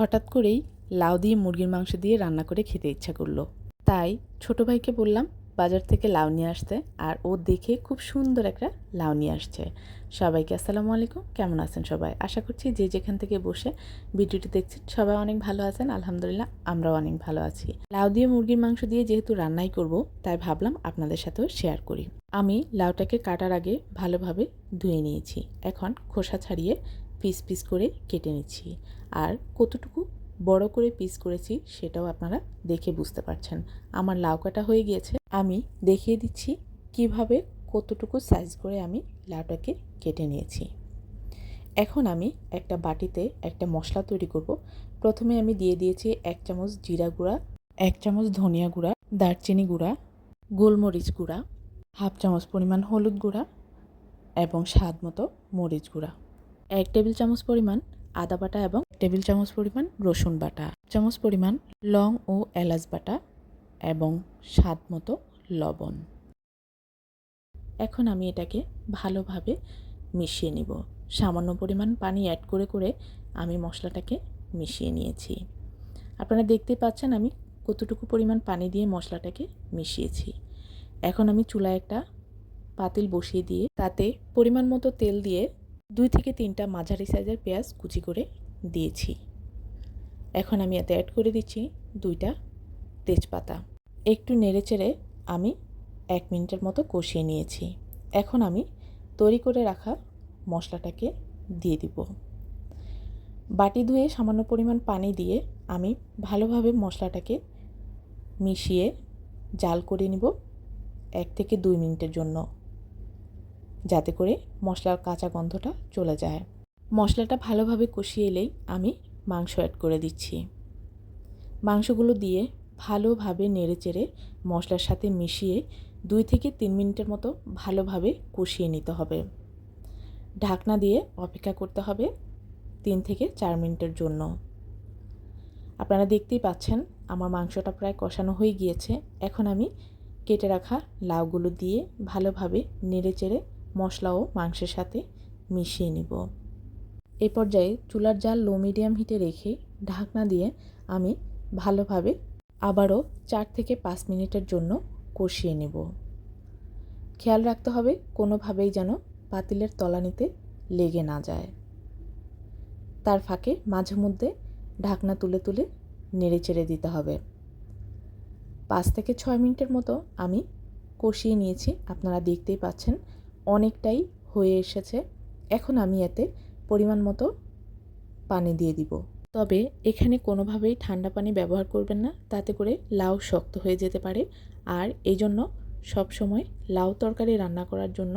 হঠাৎ করেই লাউ দিয়ে মুরগির মাংস দিয়ে রান্না করে খেতে ইচ্ছা করল। তাই ছোট ভাইকে বললাম, বাজার থেকে লাউ নিয়ে আসতে। আর ও দেখে খুব সুন্দর একটা লাউ নিয়ে আসছে। সবাইকে আসসালামু আলাইকুম, কেমন আছেন সবাই? আশা করছি যে যেখান থেকে বসে ভিডিওটি দেখছেন সবাই অনেক ভালো আছেন। আলহামদুলিল্লাহ, আমরাও অনেক ভালো আছি। লাউ দিয়ে মুরগির মাংস দিয়ে যেহেতু রান্নাই করব, তাই ভাবলাম আপনাদের সাথেও শেয়ার করি। আমি লাউটাকে কাটার আগে ভালোভাবে ধুয়ে নিয়েছি। এখন খোসা ছাড়িয়ে পিস পিস করে কেটে নিচ্ছি। আর কতটুকু বড় করে পিস করেছি সেটাও আপনারা দেখে বুঝতে পারছেন। আমার লাউ কাটা হয়ে গিয়েছে। আমি দেখিয়ে দিচ্ছি কীভাবে কতটুকু সাইজ করে আমি লাউটাকে কেটে নিয়েছি। এখন আমি একটা বাটিতে একটা মশলা তৈরি করব। প্রথমে আমি দিয়ে দিয়েছি এক চামচ জিরা গুঁড়া, এক চামচ ধনিয়া গুঁড়া, দারচিনি গুঁড়া, গোলমরিচ গুঁড়া, হাফ চামচ পরিমাণ হলুদ গুঁড়া এবং স্বাদ মতো মরিচ গুঁড়া। এক টেবিল চামচ পরিমাণ আদা বাটা এবং টেবিল চামচ পরিমাণ রসুন বাটা চামচ পরিমাণ লং ও এলাচ বাটা এবং স্বাদ মতো লবণ। এখন আমি এটাকে ভালোভাবে মিশিয়ে নিব। সামান্য পরিমাণ পানি অ্যাড করে করে আমি মশলাটাকে মিশিয়ে নিয়েছি। আপনারা দেখতেই পাচ্ছেন আমি কতটুকু পরিমাণ পানি দিয়ে মশলাটাকে মিশিয়েছি। এখন আমি চুলায় একটা পাতিল বসিয়ে দিয়ে তাতে পরিমাণ মতো তেল দিয়ে দুই থেকে তিনটা মাঝারি সাইজের পেঁয়াজ কুচি করে দিয়েছি। এখন আমি এতে অ্যাড করে দিচ্ছি দুইটা তেজপাতা। একটু নেড়েচেড়ে আমি এক মিনিটের মতো কষিয়ে নিয়েছি। এখন আমি তৈরি করে রাখা মশলাটাকে দিয়ে দিব। বাটি ধুয়ে সামান্য পরিমাণ পানি দিয়ে আমি ভালোভাবে মশলাটাকে মিশিয়ে জাল করে নিব এক থেকে দুই মিনিটের জন্য। যাতে করে মশলার কাঁচা গন্ধটা চলে যায়। মশলাটা ভালোভাবে কষিয়ে এলেই আমি মাংস অ্যাড করে দিচ্ছি। মাংসগুলো দিয়ে ভালোভাবে নেড়েচেড়ে মশলার সাথে মিশিয়ে দুই থেকে তিন মিনিটের মতো ভালোভাবে কষিয়ে নিতে হবে। ঢাকনা দিয়ে অপেক্ষা করতে হবে তিন থেকে চার মিনিটের জন্য। আপনারা দেখতেই পাচ্ছেন আমার মাংসটা প্রায় কষানো হয়ে গিয়েছে। এখন আমি কেটে রাখা লাউগুলো দিয়ে ভালোভাবে নেড়েচেড়ে মশলা ও মাংসের সাথে মিশিয়ে নিব। এই পর্যায়ে চুলার জাল লো মিডিয়াম হিটে রেখে ঢাকনা দিয়ে আমি ভালোভাবে আবারও চার থেকে পাঁচ মিনিটের জন্য কষিয়ে নেব। খেয়াল রাখতে হবে কোনোভাবেই যেন পাতিলের তলানিতে লেগে না যায়। তার ফাঁকে মাঝে মধ্যে ঢাকনা তুলে তুলে নেড়ে চেড়ে দিতে হবে। পাঁচ থেকে ছয় মিনিটের মতো আমি কষিয়ে নিয়েছি, আপনারা দেখতেই পাচ্ছেন। অনেকটাই হয়ে এসেছে। এখন আমি এতে পরিমাণ মতো পানি দিয়ে দিব। তবে এখানে কোনোভাবেই ঠান্ডা পানি ব্যবহার করবেন না। তাতে করে লাউ শক্ত হয়ে যেতে পারে। আর এই জন্য সবসময় লাউ তরকারি রান্না করার জন্য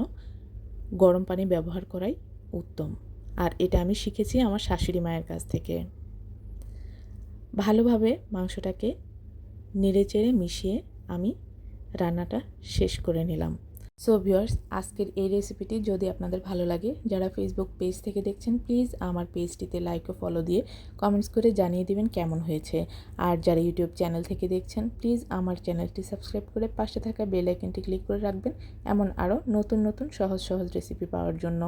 গরম পানি ব্যবহার করাই উত্তম। আর এটা আমি শিখেছি আমার শাশুড়ি মায়ের কাছ থেকে। ভালোভাবে মাংসটাকে নেড়ে চেড়ে মিশিয়ে আমি রান্নাটা শেষ করে নিলাম। সো ভিউয়ার্স আজকের এই রেসিপিটি যদি আপনাদের ভালো লাগে, যারা ফেসবুক পেজ থেকে দেখছেন প্লিজ আমার পেজটিতে লাইক ও ফলো দিয়ে কমেন্টস করে জানিয়ে দিবেন কেমন হয়েছে। আর যারা ইউটিউব চ্যানেল থেকে দেখছেন প্লিজ আমার চ্যানেলটি সাবস্ক্রাইব করে পাশে থাকা বেল আইকনটি ক্লিক করে রাখবেন, এমন আরও নতুন নতুন সহজ সহজ রেসিপি পাওয়ার জন্য।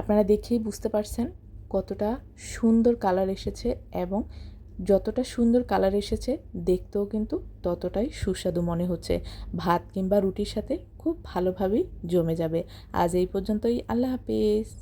আপনারা দেখেই বুঝতে পারছেন কতটা সুন্দর কালার এসেছে এবং যতটা সুন্দর কালার এসেছে, দেখতেও কিন্তু ততটাই সুস্বাদু মনে হচ্ছে। ভাত কিংবা রুটির সাথে খুব ভালোভাবেই জমে যাবে। আজ এই পর্যন্তই। আল্লাহ হাফেজ।